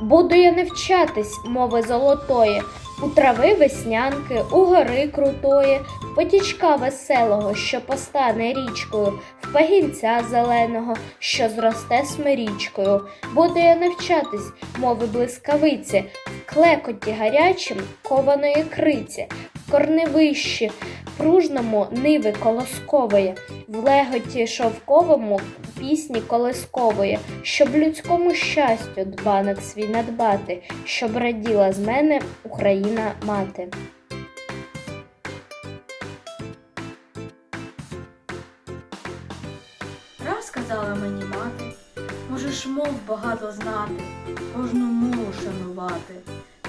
Буду я навчатись мови золотої, у трави веснянки, у гори крутої, потічка веселого, що постане річкою, в пагінця зеленого, що зросте смирічкою. Буду я навчатись мови блискавиці, в клекоті гарячим кованої криці, в корневищі, пружному ниви колоскової, в леготі шовковому пісні колискової, щоб людському щастю дбаник свій надбати, щоб раділа з мене Україна мати. Раз сказала мені мати, можеш мов багато знати, кожну мову шанувати,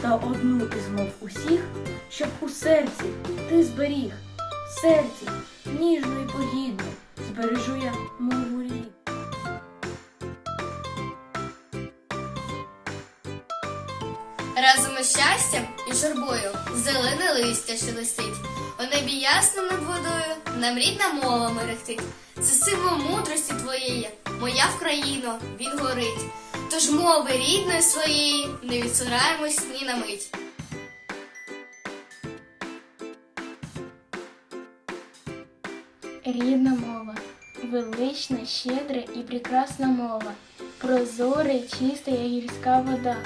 та одну із мов усіх, щоб у серці ти зберіг, в серці ніжно і погідно збережу я мову Разом із щастям і журбою зелене листя шелестить. У небі ясно над водою, нам рідна мова мерехтить. Це символ мудрості твоєї, моя в країну, він горить. Тож мови рідної своєї не відсураємось ні на мить. Рідна мова, велична, щедра і прекрасна мова, прозора чиста як гірська вода.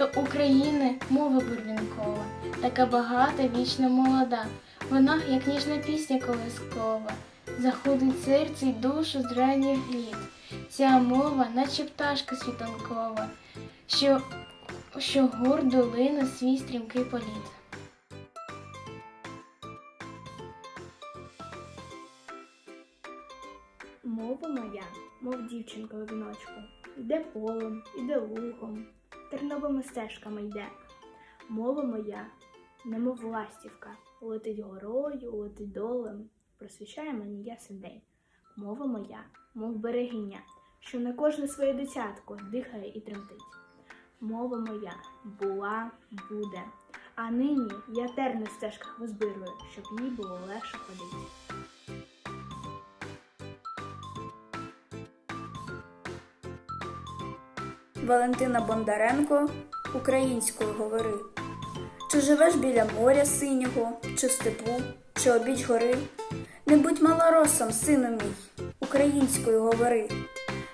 То України мова бурвінкова, така багата, вічно молода. Вона, як ніжна пісня колискова, заходить серце й душу з ранніх літ. Ця мова, наче пташка світанкова, що, що гордо лине свій стрімкий політ. Мова моя, мов дівчинка в віночку, йде полем, іде лугом, терновими стежками йде. Мова моя, немов ластівка, летить горою, летить долем, просвічає мені ясен день. Мова моя, мов берегиня, що на кожне своє дитятко дихає і тремтить. Мова моя була, буде, а нині я терни в стежках визбирую, щоб їй було легше ходити. Валентина Бондаренко українською говори. Чи живеш біля моря синього, чи степу, чи обіч гори? Не будь малоросом, сину мій, українською говори.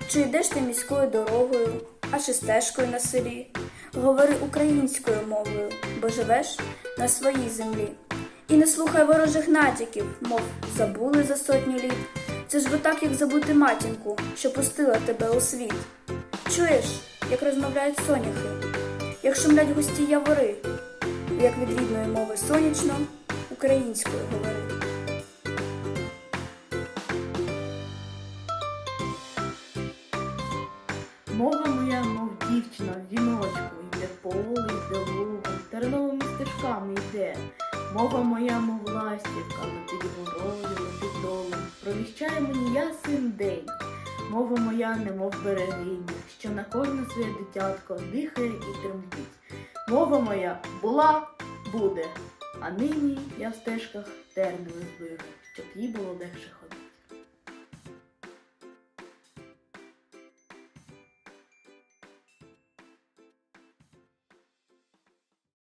Чи йдеш ти міською дорогою, а чи стежкою на селі? Говори українською мовою, бо живеш на своїй землі. І не слухай ворожих натяків, мов забули за сотню літ. Це ж бо так, як забути матінку, що пустила тебе у світ. Чуєш, як розмовляють соняхи, як шумлять густі явори, як від рідної мови сонячно українською говори. Мова моя, мов дівчина в віночку, йде поле, йде лугом, терновими стежками йде. Мова моя, мов ластівка, летить горою, летить долем, провіщає мені ясен день. Мова моя, немов берегиня, що на кожне своє дитятко дихає і тремтить. Мова моя була, буде, а нині я в стежках терни збив, щоб їй було легше ходити.